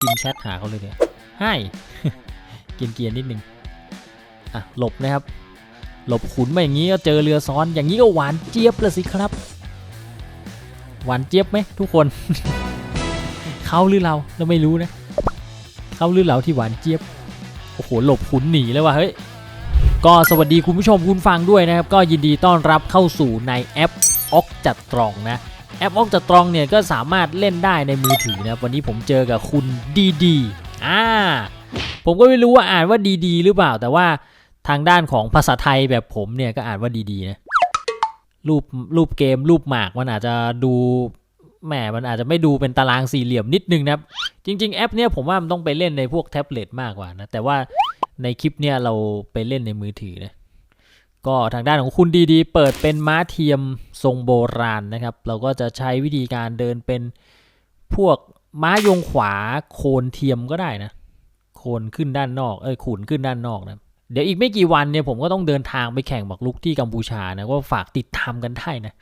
พิมแชทหาเขาเลยเนี่ยให้เกียนเกียนนิดนึงอะหลบนะครับ หลบขุนมาอย่างนี้ก็เจอเรือซ้อนอย่างนี้ก็หวานเจี๊ยบลยสิครับ หวานเจี๊ยบไหมทุกคน เขาหรือเราเราไม่รู้นะเขาหรือเราที่หวานเจี๊ยบโอ้โหหลบขุนหนีเลยว่ะเฮ้ยก็สวัสดีคุณผู้ชมคุณฟังด้วยนะครับ ก็ยินดีต้อนรับเข้าสู่ในแอปออกจัดตรองนะ แอปออกจัดตรองเนี่ยก็สามารถเล่นได้ในมือถือนะครับวันนี้ผมเจอกับคุณดีดีอ่าผมก็ไม่รู้ว่าอ่านว่าดีดีหรือเปล่า แต่ว่าทางด้านของภาษาไทยแบบผมเนี่ยก็อ่านว่าดีๆนะรูปรูปเกมรูปหมากมันอาจจะดูแหมมันอาจจะไม่ดูเป็นตารางสี่เหลี่ยมนิดนึงนะครับจริง ๆ แอปเนี่ยผมว่ามันต้องไปเล่นในพวกแท็บเล็ตมากกว่านะแต่ว่าในคลิปเนี่ยเราไปเล่นในมือถือนะ ก็ทางด้านของคุณดีๆ เปิดเป็นม้าเทียมทรงโบราณนะครับ เราก็จะใช้วิธีการเดินเป็นพวกม้ายงขวาโคนเทียมก็ได้นะโคนขึ้นด้านนอกเอ้ยขุนขึ้นด้านนอกนะเดี๋ยวอีกไม่กี่วันเนี่ยผมก็ต้องเดินทางไปแข่งหมากรุกที่กัมพูชานะก็ฝากติดตามกันได้นะ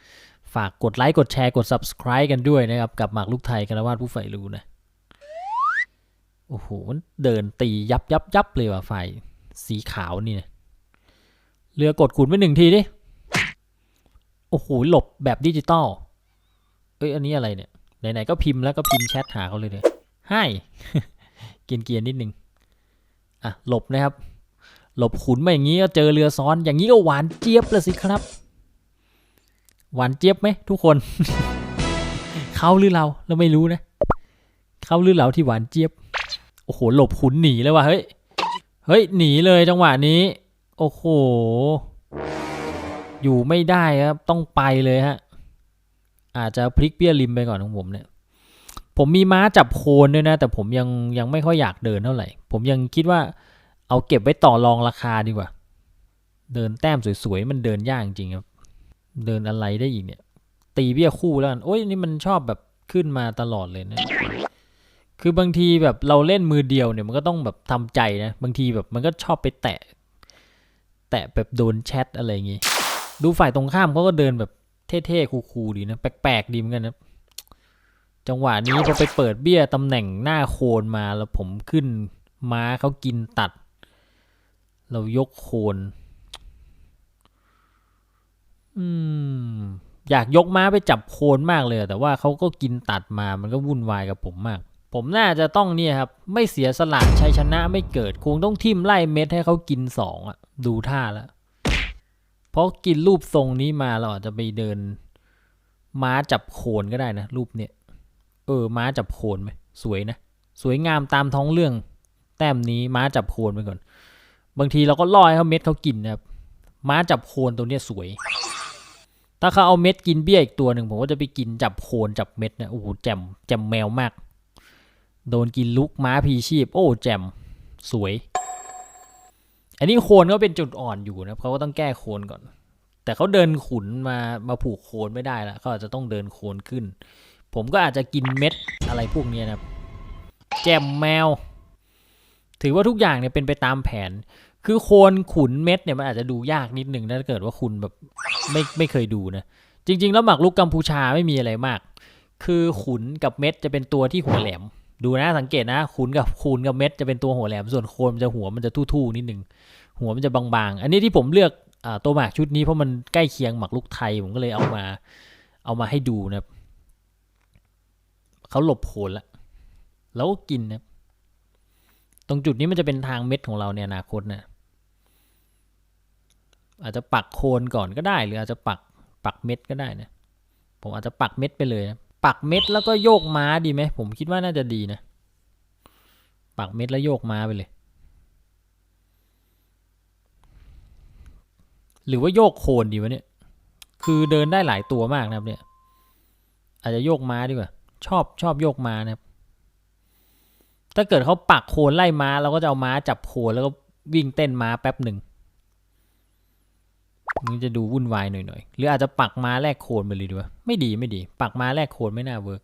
ฝากกดไลค์กดแชร์กด subscribe กันด้วยนะครับ กับหมากรุกไทยกันวาดผู้ใฝ่รู้นะโอ้โหมันเดินตียับยับยับเลยว่ะไฟสีขาวนี่นะ เรือกดขุนไปหนึ่งทีดิ โอ้โห หลบแบบดิจิตอล เอ้ย อันนี้อะไรเนี่ย ไหนๆ ก็พิมพ์แล้วก็พิมพ์แชทหาเขาเลยเนี่ยให้เกียนเกียนนิดนึง อะ หลบนะครับ หลบขุนมาอย่างนี้ก็เจอเรือซ้อน อย่างนี้ก็หวานเจี๊ยบเลยสิครับ หวานเจี๊ยบไหมทุกคน เขาหรือเราเราไม่รู้นะ เขาหรือเราที่หวานเจี๊ยบ โอ้โห หลบขุนหนีเลยว่ะ เฮ้ย เฮ้ย หนีเลยจังหวะนี้ โอ้โห อยู่ไม่ได้ครับ ต้องไปเลยฮะ อาจจะพลิกเปี้ยริมไปก่อนของผมเนี่ย ผมมีม้าจับโคนด้วยนะ แต่ผมยังยังไม่ค่อยอยากเดินเท่าไหร่ ผมยังคิดว่าเอาเก็บไว้ต่อรองราคาดีกว่า เดินแต้มสวยๆ มันเดินยากจริงครับ เดินอะไรได้อีกเนี่ย ตีเบี้ยคู่แล้วกัน โอ้ยนี่มันชอบแบบขึ้นมาตลอดเลยนะคือบางทีแบบเราเล่นมือเดียวเนี่ยมันก็ต้องแบบทำใจนะ บางทีแบบมันก็ชอบไปแตะ แตะแบบโดนแชทอะไรอย่างงี้ดูฝ่ายตรงข้ามเขาก็เดินแบบเท่ๆคูลๆดีนะ แปลกๆดีเหมือนกันนะจังหวะนี้พอไปเปิดเบี้ยตำแหน่งหน้าโคนมาแล้วผมขึ้นม้าเขากินตัด เรายกโคน อืม อยากยกม้าไปจับโคนมากเลย แต่ว่าเขาก็กินตัดมามันก็วุ่นวายกับผมมาก ผมน่าจะต้องเนี่ยครับ ไม่เสียสละชัยชนะไม่เกิด คงต้องทิมไล่เม็ดให้เขากินสองอะ ดูท่าแล้วเพราะกินรูปทรงนี้มาเราอาจจะไปเดิน ม้าจับโคนก็ได้นะ รูปเนี่ยเออ ม้าจับโคนไหมสวยนะ สวยงามตามท้องเรื่อง แต้มนี้ม้าจับโคนไปก่อน บางทีเราก็ล่อให้เขาเม็ดเขากินนะครับ ม้าจับโคนตัวเนี้ยสวย ถ้าเขาเอาเม็ดกินเบี้ยอีกตัวหนึ่งผมก็จะไปกินจับโคนจับเม็ดนะโอ้โหแจ่มแจ่มแมวมาก โดนกินลุกม้าพีชีพ โอ้แจ่มสวย อันนี้โคนก็เป็นจุดอ่อนอยู่นะเขาก็ต้องแก้โคนก่อน แต่เขาเดินขุนมามาผูกโคนไม่ได้ละเขาอาจจะต้องเดินโคนขึ้น ผมก็อาจจะกินเม็ดอะไรพวกนี้นะแจ่มแมว ถือว่าทุกอย่างเนี่ยเป็นไปตามแผน คือโคนขุนเม็ดเนี่ยมันอาจจะดูยากนิดนึงถ้าเกิดว่าคุณแบบไม่ไม่เคยดูนะจริง ๆ แล้วหมากรุกกัมพูชาไม่มีอะไรมาก คือขุนกับเม็ดจะเป็นตัวที่หัวแหลม ดูนะสังเกตนะขุนกับคูนกับเม็ดจะเป็นตัวหัวแหลมส่วนโคนมันจะหัวมันจะทู่ๆนิดหนึ่งหัวมันจะบางๆ อันนี้ที่ผมเลือกอตัวหมากชุดนี้เพราะมันใกล้เคียงหมากรุกไทยผมก็เลยเอามาเอามาให้ดูนะครับเขาหลบโคนละแล้วก็กินนะตรงจุดนี้มันจะเป็นทางเม็ดของเราในอนาคตนะอาจจะปักโคนก่อนก็ได้ หรืออาจจะปักปักเม็ดก็ได้นะผมอาจจะปักเม็ดไปเลยนะ ปักเม็ดแล้วก็โยกม้าดีไหมผมคิดว่าน่าจะดีนะ ปักเม็ดแล้วโยกม้าไปเลย หรือว่าโยกโคนดีวะเนี่ย คือเดินได้หลายตัวมากนะครับเนี่ย อาจจะโยกม้าดีกว่า ชอบชอบโยกม้านะครับ ถ้าเกิดเขาปักโคนไล่ม้าเราก็จะเอาม้าจับโคนแล้วก็วิ่งเต้นม้าแป๊บหนึ่ง มันจะดูวุ่นวายหน่อยๆ หรืออาจจะปักมาแลกโคนไปเลยดีวะไม่ดีไม่ดี ปักมาแลกโคนไม่น่าเวิร์ก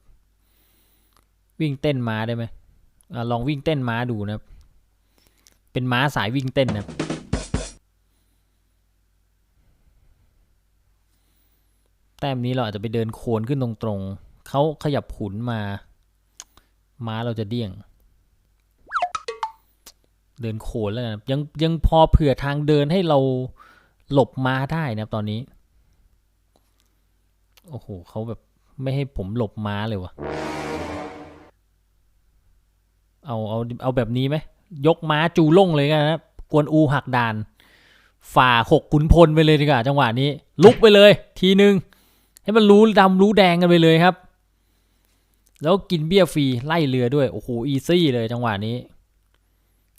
วิ่งเต้นม้าได้ไหมอลองวิ่งเต้นม้าดูนะครับเป็นม้าสายวิ่งเต้นนะครับแต้มนี้เราอาจจะไปเดินโคนขึ้นตรงๆเขาขยับขุนมา ม้าเราจะเดี้ยง เดินโขนแล้วกันยังยังพอเผื่อทางเดินให้เรา หลบม้าได้นะครับตอนนี้ โอ้โหเขาแบบไม่ให้ผมหลบม้าเลยวะเอาเอาเอาแบบนี้ไหมยกม้าจูล่งเลยกันนะกวนอูหักดาน ฝ่าหกขุนพลไปเลยดีกว่าจังหวะนี้ ลุกไปเลย ทีนึง ให้มันรู้ดำรู้แดงกันไปเลยครับ แล้วกินเบี้ยฟรีไล่เรือด้วย โอ้โหอีซี่เลยจังหวะนี้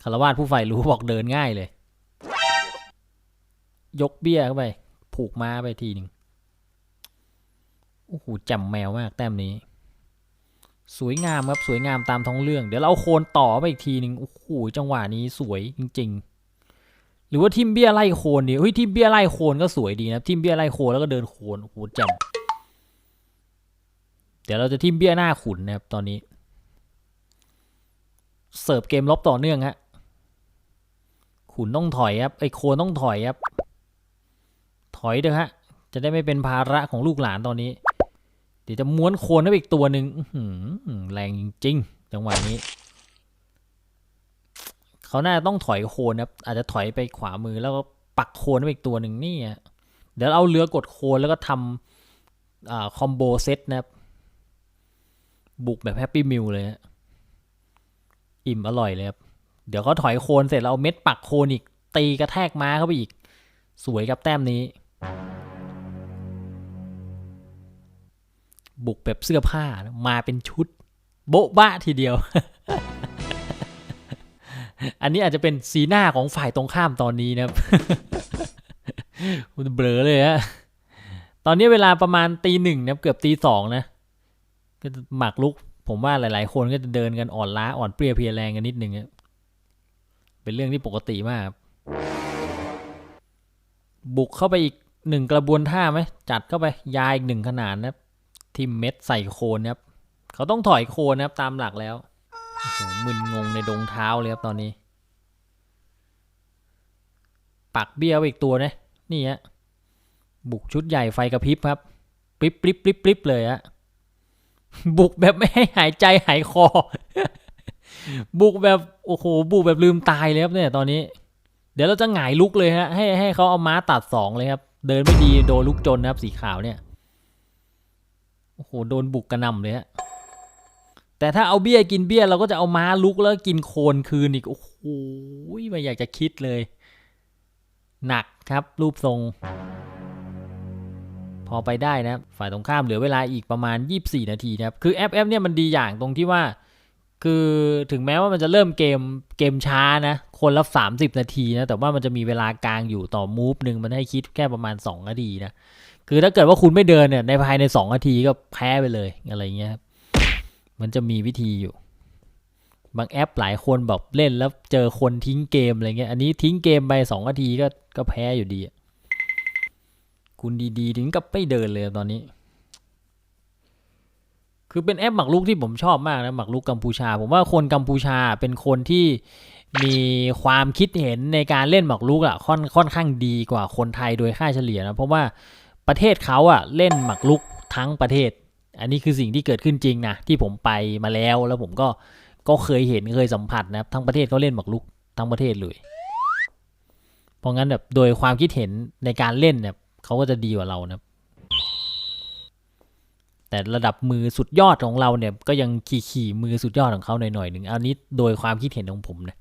คารวาสผู้ใฝ่รู้บอกเดินง่ายเลย ยกเบี้ยเข้าไป ผูกม้าไปทีหนึ่งโอ้โหจำแมวมากแต้มนี้ สวยงามครับสวยงามตามท้องเรื่อง เดี๋ยวเราโคนต่อไปอีกทีหนึ่งโอ้โหจังหวะนี้สวยจริง ๆ หรือว่าทิมเบี้ยไล่โคนดีเฮ้ยทิมเบี้ยไล่โคนก็สวยดีนะทิมเบี้ยไล่โคนแล้วก็เดินโคนโอ้โหจ่มเดี๋ยวเราจะทิมเบี้ยหน้าขุนนะครับตอนนี้ เสิร์ฟเกมลบต่อเนื่องฮะขุนต้องถอยครับไอโคนต้องถอยครับ อยเถอะฮะ จะได้ไม่เป็นภาระของลูกหลานตอนนี้ เดี๋ยวจะม้วนโคนให้อีกตัวหนึ่งแรงจริงๆจังหวะนี้เขาน่าจะต้องถอยโคนครับอาจจะถอยไปขวามือแล้วก็ปักโคนไว้อีกตัวหนึ่งนี่อะเดี๋ยวเอาเรือกดโคนแล้วก็ทำอคอมโบเซตนะครับบุกแบบแฮปปี้มิลเลยฮะอิ่มอร่อยเลยครับเดี๋ยวเขาถอยโคนเสร็จแล้วเอาเม็ดปักโคนอีกตีกระแทกม้าเข้าไปอีก สวยครับแต้มนี้ บุกแบบเสื้อผ้ามาเป็นชุด โบ๊ะบ้าทีเดียว อันนี้อาจจะเป็นสีหน้าของฝ่ายตรงข้ามตอนนี้นะครับคุณเบลอเลยฮะตอนนี้เวลาประมาณตีหนึ่งนะเกือบตีสองนะ ก็จะหมากลุก ผมว่าหลาย ๆ คนก็จะเดินกันอ่อนล้าอ่อนเปรี้ยเพลียแรงกันนิดนึงเป็นเรื่องที่ปกติมากบบุกเข้าไปอีกหนึ่งกระบวนท่าไหมจัดเข้าไปยาอีกหนึ่งขนาดนะครับ ทิมเม็ดใส่โคนนะครับ เขาต้องถอยโคนนะครับตามหลักแล้วโอ้โหมึนงงในดงเท้าเลยครับตอนนี้ ปักเบี้ยวอีกตัวนะนี่ฮะบุกชุดใหญ่ไฟกระพริบครับปริบปริบปริบปริบเลยฮะบุกแบบไม่ให้หายใจหายคอ บุกแบบโอ้โหบุกแบบลืมตายเลยครับเนี่ยตอนนี้ เดี๋ยวเราจะหงายลุกเลยฮะให้ให้เขาเอาม้าตัดสองเลยครับ เดินไม่ดีโดนลุกจนนะครับสีขาวเนี่ย โอ้โหโดนบุกกระนำเลยฮะแต่ถ้าเอาเบี้ยกินเบี้ยเราก็จะเอาม้าลุกแล้วกินโคนคืนอีก โอ้โหไม่อยากจะคิดเลย หนักครับรูปทรง พอไปได้นะฝ่ายตรงข้ามเหลือเวลาอีกประมาณ 24 นาทีนะครับคือแอปแอปเนี่ยมันดีอย่างตรงที่ว่า คือถึงแม้ว่ามันจะเริ่มเกมเกมช้านะ คนละ30 นาทีนะ แต่ว่ามันจะมีเวลากลางอยู่ต่อมูฟหนึ่งมันให้คิดแค่ประมาณ2นาทีนะ คือถ้าเกิดว่าคุณไม่เดินเนี่ยในภายใน2นาทีก็แพ้ไปเลยอะไรเงี้ยมันจะมีวิธีอยู่ บางแอปหลายคนแบบเล่นแล้วเจอคนทิ้งเกมอะไรเงี้ย อันนี้ทิ้งเกมไปสองนาทีก็ก็แพ้อยู่ดี คุณดีๆ ถึงกับไม่เดินเลยตอนนี้ คือเป็นแอปหมักลุกที่ผมชอบมากนะหมักลุกกัมพูชา ผมว่าคนกัมพูชาเป็นคนที่มีความคิดเห็นในการเล่นหมักลุกอะค่อนค่อนข้างดีกว่าคนไทยโดยค่าเฉลี่ยนะเพราะว่าประเทศเขาอะเล่นหมักลุกทั้งประเทศ อันนี้คือสิ่งที่เกิดขึ้นจริงนะที่ผมไปมาแล้วแล้วผมก็ก็เคยเห็นเคยสัมผัสนะครับทั้งประเทศเขาเล่นหมากรุกทั้งประเทศเลยเพราะงั้นแบบโดยความคิดเห็นในการเล่นเนี่ยเขาก็จะดีกว่าเรานะ แต่ระดับมือสุดยอดของเราเนี่ย ก็ยังขี่ขี่มือสุดยอดของเขาหน่อยๆหนึ่งอันนี้โดยความคิดเห็นของผมนะ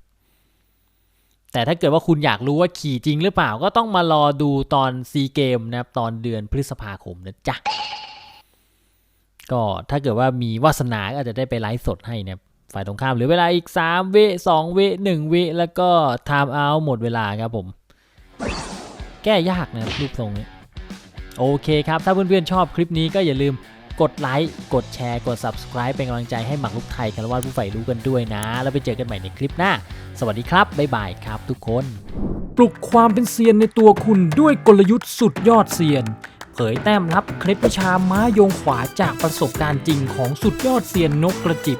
แต่ถ้าเกิดว่าคุณอยากรู้ว่าขี่จริงหรือเปล่าก็ต้องมารอดูตอนซีเกมนะครับตอนเดือนพฤษภาคมนะจ๊ะก็ถ้าเกิดว่ามีวาสนาก็อาจจะได้ไปไลฟ์สดให้นะฝ่ายตรงข้ามหลือเวลาอีก3วิ2วิ1วิแล้วก็ไทม์เอาหมดเวลาครับผม แก้ยากนะรูปทรงนี้โอเคครับ ถ้าเพื่อนๆชอบคลิปนี้ก็อย่าลืม กดไลค์ กดแชร์ กด Subscribe เป็นกำลังใจให้หมักลุกไทยคารวาผู้ใฝ่รู้กันด้วยนะ แล้วไปเจอกันใหม่ในคลิปหน้า สวัสดีครับ บ๊ายบายครับทุกคน ปลุกความเป็นเซียนในตัวคุณด้วยกลยุทธ์สุดยอดเซียน เผยแต้มลับเคล็ดวิชาม้ายงขวาจากประสบการณ์จริงของสุดยอดเซียนนกกระจิบ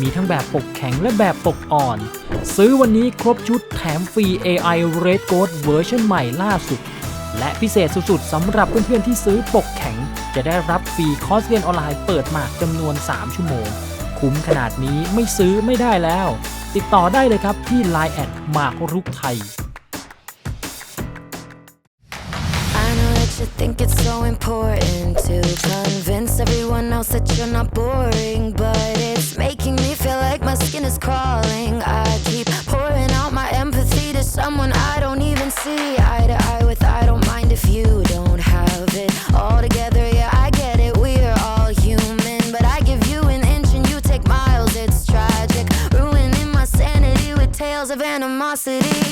มีทั้งแบบปกแข็งและแบบปกอ่อน ซื้อวันนี้ครบชุดแถมฟรี AI Red Gold เวอร์ชันใหม่ล่าสุด และพิเศษสุดๆสำหรับเพื่อนๆที่ซื้อปกแข็ง จะได้รับฟรีคอร์สเรียนออนไลน์เปิดหมากจำนวน 3 ชั่วโมง คุ้มขนาดนี้ไม่ซื้อไม่ได้แล้ว ติดต่อได้เลยครับที่ Line แอดหมากรุกไทย I know that you think it's so important to convince everyone else that you're not boring, but it's making me feel like my skin is crawling. I keep pouring out my empathy to someone I don't even see eye to eye with. I don't mind if you don't have it all together. City.